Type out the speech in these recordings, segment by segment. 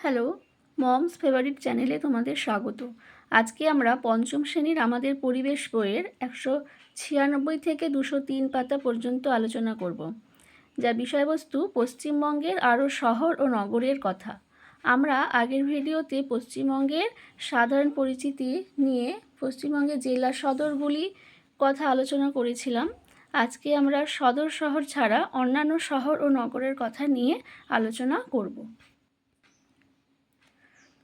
Hello, moms favourite চ্যানেলে তোমাদের স্বাগত। আজকে আমরা পঞ্চম শ্রেণির আমাদের পরিবেশ বইয়ের একশো ছিয়ানব্বই থেকে দুশো তিন পাতা পর্যন্ত আলোচনা করব যার বিষয়বস্তু পশ্চিমবঙ্গের আরও শহর ও নগরের কথা। আমরা আগের ভিডিওতে পশ্চিমবঙ্গের সাধারণ পরিচিতি নিয়ে পশ্চিমবঙ্গের জেলা সদরগুলি কথা আলোচনা করেছিলাম। আজকে আমরা সদর শহর ছাড়া অন্যান্য শহর ও নগরের কথা নিয়ে আলোচনা করব।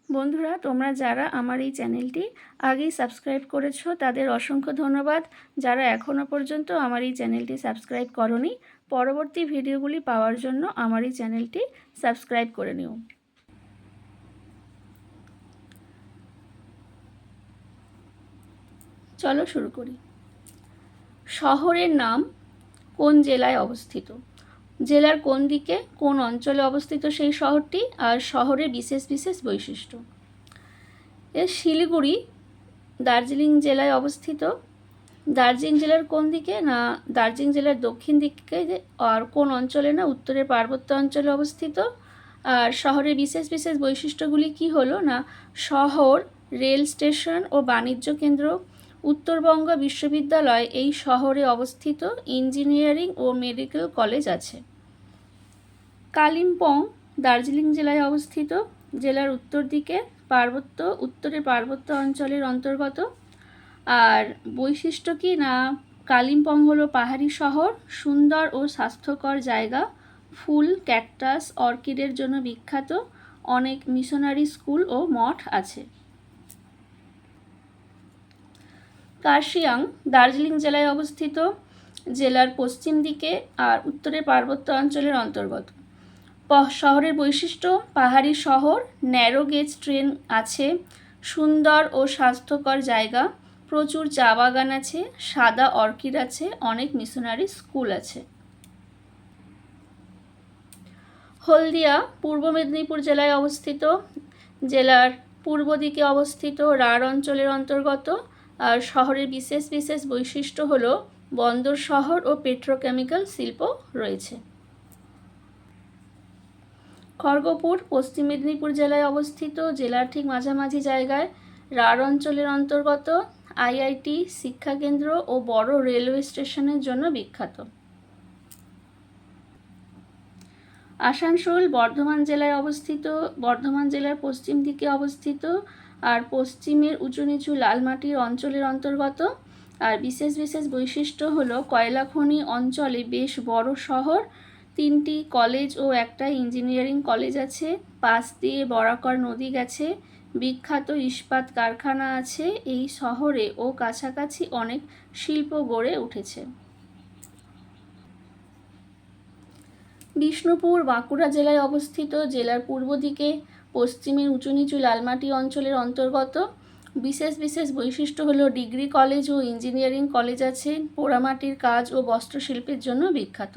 বন্ধুরা, তোমরা যারা আমার এই চ্যানেলটি আগেই সাবস্ক্রাইব করেছ, তাদের অসংখ্য ধন্যবাদ। যারা এখনও পর্যন্ত আমার এই চ্যানেলটি সাবস্ক্রাইব করনি, পরবর্তী ভিডিওগুলি পাওয়ার জন্য আমার এই চ্যানেলটি সাবস্ক্রাইব করে নিও। চলো শুরু করি। শহরের নাম কোন জেলায় অবস্থিত? জেলার কোন দিকে কোন অঞ্চলে অবস্থিত সেই শহরটি আর শহরের বিশেষ বিশেষ বৈশিষ্ট্য? এর শিলিগুড়ি দার্জিলিং জেলায় অবস্থিত। দার্জিলিং জেলার কোন দিকে না দার্জিলিং জেলার দক্ষিণ দিকে আর কোন অঞ্চলে না উত্তরের পার্বত্য অঞ্চলে অবস্থিত? আর শহরের বিশেষ বিশেষ বৈশিষ্ট্যগুলি কি হলো না? শহর, রেল স্টেশন ও বাণিজ্য কেন্দ্র উত্তরবঙ্গ বিশ্ববিদ্যালয় এই শহরে অবস্থিত ইঞ্জিনিয়ারিং ও মেডিকেল কলেজ আছে। কালিম্পং দার্জিলিং জেলায় অবস্থিত। জেলার উত্তর দিকে পার্বত্য, উত্তরে পার্বত্য অঞ্চলের অন্তর্গত। আর বৈশিষ্ট্য কি না? কালিম্পং হলো পাহাড়ি শহর, সুন্দর ও স্বাস্থ্যকর জায়গা। ফুল, ক্যাকটাস, অর্কিডের জন্য বিখ্যাত। অনেক মিশনারি স্কুল ও মঠ আছে। কার্শিয়াং দার্জিলিং জেলায় অবস্থিত। জেলার পশ্চিম দিকে আর উত্তরের পার্বত্য অঞ্চলের অন্তর্গত। শহরের বৈশিষ্ট্য, পাহাড়ি শহর, ন্যারো গেজ ট্রেন আছে, সুন্দর ও স্বাস্থ্যকর জায়গা, প্রচুর চা বাগান আছে, সাদা অর্কিড আছে, অনেক মিশনারি স্কুল আছে। হলদিয়া, পূর্ব মেদিনীপুর জেলায় অবস্থিত। জেলার পূর্ব দিকে অবস্থিত রাঢ় অঞ্চলের অন্তর্গত। শহরের বিশেষ বিশেষ বৈশিষ্ট্য হল বন্দর শহর ও পেট্রোকেমিক্যাল শিল্প রয়েছে। খড়গপুর, পশ্চিম মেদিনীপুর জেলায় অবস্থিত জেলার ঠিক মাঝামাঝি জায়গায় রাঢ় অঞ্চলের অন্তর্গত আইআইটি, শিক্ষাকেন্দ্র ও বড় রেলওয়ে স্টেশনের জন্য বিখ্যাত। আসানসোল, বর্ধমান জেলায় অবস্থিত, বর্ধমান জেলার পশ্চিম দিকে অবস্থিত আর পশ্চিমের উঁচু নিচু লালমাটির অঞ্চলের অন্তর্গত। আর বিশেষ বিশেষ বৈশিষ্ট্য হলো কয়লা খনি অঞ্চলে বেশ বড় শহর। তিনটি কলেজ ও একটা ইঞ্জিনিয়ারিং কলেজ আছে। পাশ দিয়ে বরাকর নদী গেছে। বিখ্যাত ইস্পাত কারখানা আছে। এই শহরে ও কাছাকাছি অনেক শিল্প গড়ে উঠেছে। বিষ্ণুপুর, বাঁকুড়া জেলায় অবস্থিত। জেলার পূর্ব দিকে, পশ্চিমের উঁচু নিচু লালমাটি অঞ্চলের অন্তর্গত। বিশেষ বিশেষ বৈশিষ্ট্য হলো ডিগ্রি কলেজ ও ইঞ্জিনিয়ারিং কলেজ আছে। পোড়ামাটির কাজ ও বস্ত্রশিল্পের জন্য বিখ্যাত।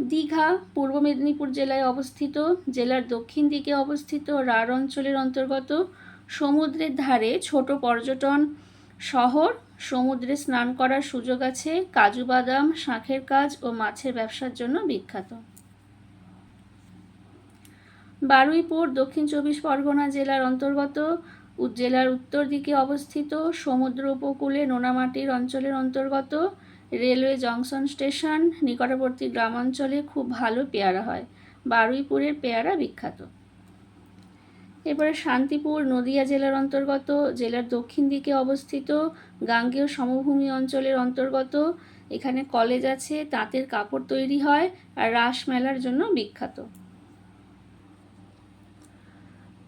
দীঘা, পূর্ব মেদিনীপুর জেলায় অবস্থিত। জেলার দক্ষিণ দিকে অবস্থিত রাঢ় অঞ্চলের অন্তর্গত। সমুদ্রের ধারে ছোট পর্যটন শহর সমুদ্রে স্নান করার সুযোগ আছে, কাজু বাদাম, শাঁখের কাজ ও মাছের ব্যবসার জন্য বিখ্যাত। বারুইপুর, দক্ষিণ চব্বিশ পরগনা জেলার অন্তর্গত। জেলার উত্তর দিকে অবস্থিত সমুদ্র উপকূলে নোনামাটির অঞ্চলের অন্তর্গত। রেলওয়ে জংশন স্টেশন নিকটবর্তী গ্রামাঞ্চলে খুব ভালো পেয়ারা হয়। বারুইপুরের পেয়ারা বিখ্যাত। এরপরে শান্তিপুর নদিয়া জেলার অন্তর্গত, জেলার দক্ষিণ দিকে অবস্থিত, গাঙ্গেয় সমভূমি অঞ্চলের অন্তর্গত। এখানে কলেজ আছে, তাঁতের কাপড় তৈরি হয় আর রাস মেলার জন্য বিখ্যাত।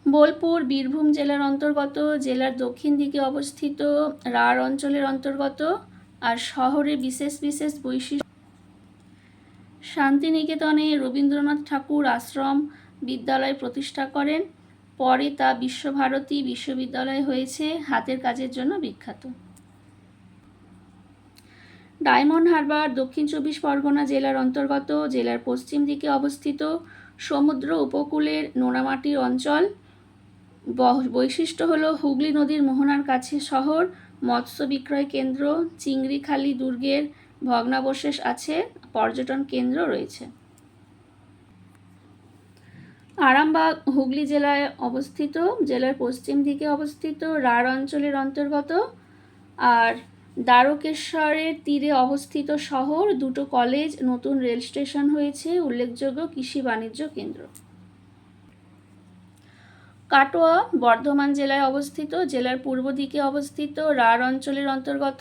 বোলপুর, বীরভূম জেলার অন্তর্গত, জেলার দক্ষিণ দিকে অবস্থিত, রাঢ় অঞ্চলের অন্তর্গত আর শহরে বিশেষ বিশেষ বৈশিষ্ট্য। শান্তিনিকেতনে রবীন্দ্রনাথ ঠাকুর আশ্রম বিদ্যালয় প্রতিষ্ঠা করেন। পরে তা বিশ্বভারতী বিশ্ববিদ্যালয় হয়েছে, হাতের কাজের জন্য বিখ্যাত। ডায়মন্ড হারবার দক্ষিণ চব্বিশ পরগনা জেলার অন্তর্গত, জেলার পশ্চিম দিকে অবস্থিত সমুদ্র উপকূলের নোনামাটির অঞ্চল। বৈশিষ্ট্য হলো হুগলি নদীর মোহনার কাছে শহর, মৎস্য বিক্রয় কেন্দ্র, চিংড়িখালি দুর্গের ভগ্নাবশেষ আছে, পর্যটন কেন্দ্র রয়েছে। আরামবাগ, হুগলি জেলায় অবস্থিত, জেলার পশ্চিম দিকে অবস্থিত, রাঢ় অঞ্চলের অন্তর্গত আর দ্বারকেশ্বরের তীরে অবস্থিত শহর। দুটো কলেজ, নতুন রেল স্টেশন হয়েছে, উল্লেখযোগ্য কৃষি বাণিজ্য কেন্দ্র। কাটোয়া, বর্ধমান জেলায় অবস্থিত, জেলার পূর্ব দিকে অবস্থিত, রাঢ় অঞ্চলের অন্তর্গত।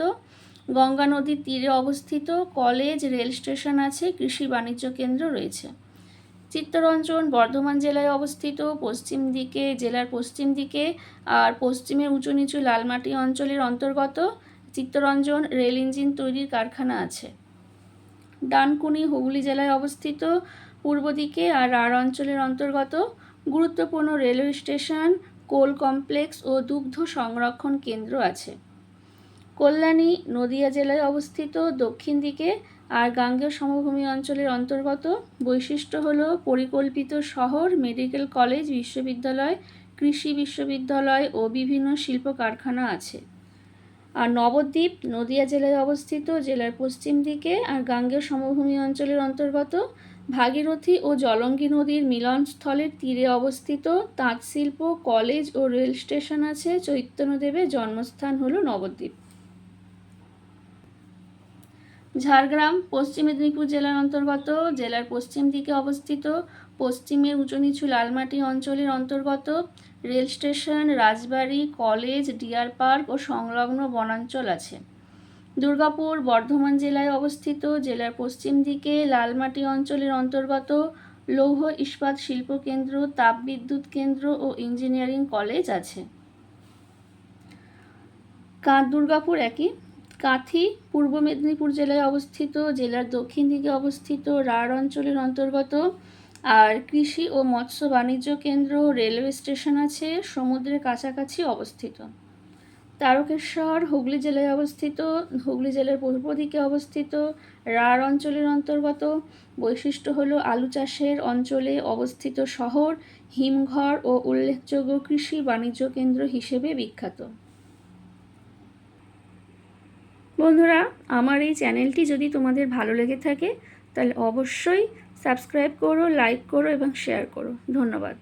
গঙ্গা নদীর তীরে অবস্থিত, কলেজ, রেল স্টেশন আছে, কৃষি বাণিজ্য কেন্দ্র রয়েছে। চিত্তরঞ্জন বর্ধমান জেলায় অবস্থিত। পশ্চিম দিকে, জেলার পশ্চিম দিকে আর পশ্চিমে উঁচু নিচু লালমাটি অঞ্চলের অন্তর্গত চিত্তরঞ্জন রেল ইঞ্জিন তৈরির কারখানা আছে। ডানকুনি, হুগলি জেলায় অবস্থিত। পূর্ব দিকে আর রাঢ় অঞ্চলের অন্তর্গত গুরুত্বপূর্ণ রেলওয়ে স্টেশন, কোল কমপ্লেক্স ও দুগ্ধ সংরক্ষণ কেন্দ্র আছে। কল্যাণী, নদিয়া জেলায় অবস্থিত। দক্ষিণ দিকে আর গাঙ্গেয় সমভূমি অঞ্চলের অন্তর্গত বৈশিষ্ট্য হল পরিকল্পিত শহর, মেডিকেল কলেজ, বিশ্ববিদ্যালয়, কৃষি বিশ্ববিদ্যালয় ও বিভিন্ন শিল্প কারখানা আছে। আর নবদ্বীপ নদিয়া জেলায় অবস্থিত, জেলার পশ্চিম দিকে আর গাঙ্গেয় সমভূমি অঞ্চলের অন্তর্গত ভাগীরথী ও জলঙ্গি নদীর মিলনস্থলের তীরে অবস্থিত তাঁত শিল্প কলেজ ও রেল স্টেশন আছে। চৈতন্যদেবের জন্মস্থান হল নবদ্বীপ। ঝাড়গ্রাম, পশ্চিম মেদিনীপুর জেলার অন্তর্গত। জেলার পশ্চিম দিকে অবস্থিত। পশ্চিমের উঁচু নিচু লালমাটি অঞ্চলের অন্তর্গত। রেল স্টেশন, রাজবাড়ি, কলেজ, ডিয়ার পার্ক ও সংলগ্ন বনাঞ্চল আছে। দুর্গাপুর, বর্ধমান জেলায় অবস্থিত। জেলার পশ্চিম দিকে লালমাটি অঞ্চলের অন্তর্গত। লৌহ ইস্পাত শিল্প কেন্দ্র, তাপবিদ্যুৎ কেন্দ্র ও ইঞ্জিনিয়ারিং কলেজ আছে। কাঁথ দুর্গাপুর একই। কাঁথি পূর্ব মেদিনীপুর জেলায় অবস্থিত, জেলার দক্ষিণ দিকে অবস্থিত, রাঢ় অঞ্চলের অন্তর্গত। আর কৃষি ও মৎস্য বাণিজ্য কেন্দ্র, রেলওয়ে স্টেশন আছে, সমুদ্রের কাছাকাছি অবস্থিত। তারকেশ্বর, হুগলি জেলায় অবস্থিত, হুগলি জেলার পূর্ব দিকে অবস্থিত, রাঢ় অঞ্চলের অন্তর্গত। বৈশিষ্ট্য হলো আলু চাষের অঞ্চলে অবস্থিত শহর, হিমঘর ও উল্লেখযোগ্য কৃষি বাণিজ্য কেন্দ্র হিসেবে বিখ্যাত। বন্ধুরা, আমার এই চ্যানেলটি যদি তোমাদের ভালো লেগে থাকে, তাহলে অবশ্যই সাবস্ক্রাইব করো, লাইক করো এবং শেয়ার করো। ধন্যবাদ।